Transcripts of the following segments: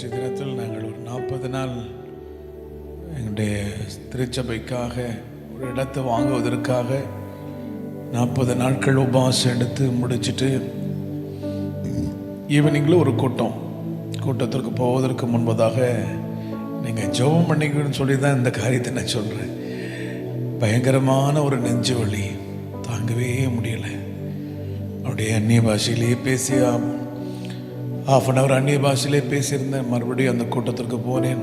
நேற்று தினத்தில் நாங்கள் ஒரு நாற்பது நாள் எங்களுடைய திருச்சபைக்காக ஒரு இடத்தை வாங்குவதற்காக நாற்பது நாட்கள் உபவாசம் எடுத்து முடிச்சிட்டு ஈவினிங்கில் ஒரு கூட்டம். கூட்டத்திற்கு போவதற்கு முன்பதாக நீங்கள் ஜெபம் பண்ணிக்கணும்னு சொல்லி தான் இந்த காரியத்தை நான் சொல்கிறேன் பயங்கரமான ஒரு நெஞ்சு வலி. தாங்கவே முடியலை. அப்படியே அந்நிய பாஷையிலேயே பேசி ஆஃப் அன் அவர் அந்நிய பாஷையிலே பேசியிருந்தேன். மறுபடியும் அந்த கூட்டத்திற்கு போனேன்.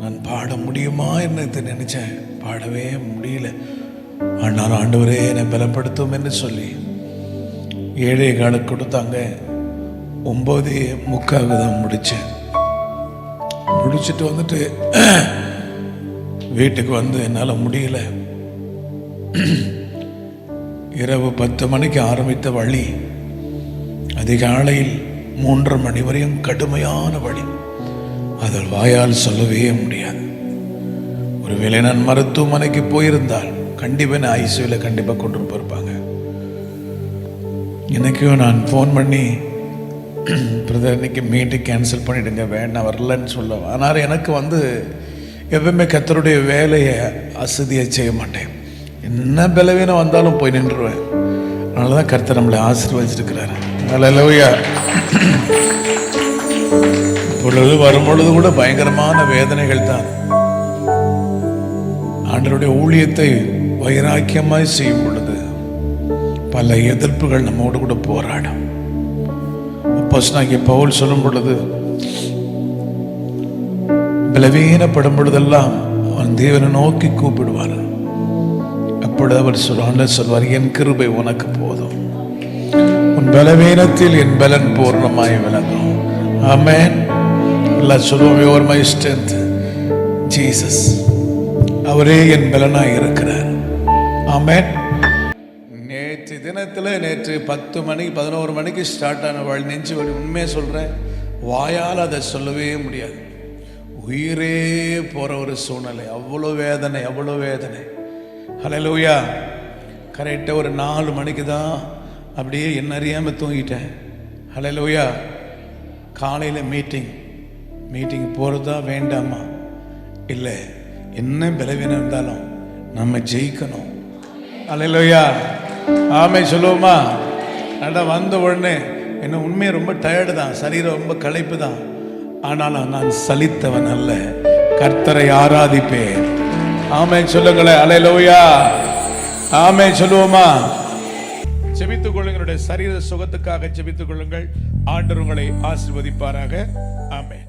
நான் பாட முடியுமா என்று நினைச்சேன். பாடவே முடியல. ஆனால் ஆண்டவரே என்னை பலப்படுத்தும் என்று சொல்லி ஏழை கால கொடுத்தாங்க. ஒம்பது முக்காக தான் முடித்தேன் முடிச்சுட்டு வந்துட்டு வீட்டுக்கு வந்து என்னால் முடியல. இரவு பத்து மணிக்கு ஆரம்பித்த வழி அதிகாலையில் மூன்று மணி வரையும் கடுமையான வழி அதில் வாயால் சொல்லவே முடியாது. ஒருவேளை நான் மருத்துவமனைக்கு போயிருந்தால் கண்டிப்பாக நான் ஐசியூவில் கண்டிப்பாக கொண்டு போயிருப்பாங்க. இன்றைக்கும் நான் ஃபோன் பண்ணி பிரதர் இன்னைக்கு மீட்டிங் கேன்சல் பண்ணிவிடுங்க வேண்டாம் வரலன்னு சொல்ல ஆனால் எனக்கு வந்து எப்பவுமே கத்தருடைய வேலையை அசதியாக செய்ய மாட்டேன். என்ன பலவீனம் வந்தாலும் போய் நின்றுவேன் அதனால தான் கர்த்தர் நம்மளை ஆசீர்வதிச்சிருக்கிறாரு. அல்லேலூயா பொழுது வரும்பொழுது கூட பயங்கரமான வேதனைகள் தான். ஆண்டருடைய ஊழியத்தை வைராக்கியமாய் செய்யும் பொழுது பல எதிர்ப்புகள் நம்மோடு கூட போராடும். அப்போஸ்தலனாகிய பவுல் சொல்லும் பொழுது பலவீனப்படும் பொழுதெல்லாம் அவன் தேவனை நோக்கி கூப்பிடுவார். அப்பொழுது அவர் சொல்வார் சொல்வார் என் கிருபை உனக்கு போதும். உன் பலவீனத்தில் என் பலன் பூர்ணமாய் விளங்கும். ஆமென். எல்லாம் சொல்லுவோம் யுவர் மை ஸ்ட்ரென்த் ஜீசஸ் அவரே என் பலனாய் இருக்கிறார். ஆமென். நேற்று தினத்தில் நேற்று பத்து மணிக்கு பதினோரு மணிக்கு ஸ்டார்ட் ஆன வாழ் நெஞ்சு வழி உண்மையை சொல்கிறேன் வாயால் அதை சொல்லவே முடியாது. உயிரே போகிற ஒரு சூழ்நிலை. அவ்வளோ வேதனை அவ்வளோ வேதனை. ஹலோ லூயா கரெக்டாக ஒரு நாலு மணிக்கு தான் அப்படியே என்ன அறியாமல் தூங்கிட்டேன். ஹலலூயா காலையில் மீட்டிங் மீட்டிங் போகிறதா வேண்டாமா? இல்லை என்ன பலவீனம் இருந்தாலும் நம்ம ஜெயிக்கணும். அலையிலோயா ஆமை சொல்லுவோமா? நட வந்த உடனே என்ன உண்மையை ரொம்ப டயர்டு தான். சரீரம் ரொம்ப களைப்பு தான் ஆனாலும் நான் சலித்தவன் அல்ல. கர்த்தரை ஆராதிப்பேன். ஆமை சொல்லுங்களேன். அலையிலோயா ஆமை சொல்லுவோமா? செபித்துக் கொள்ளுங்களுடைய சரீர சுகத்துக்காக செபித்துக் கொள்ளுங்கள். ஆண்டவர் உங்களை ஆசிர்வதிப்பாராக. ஆமே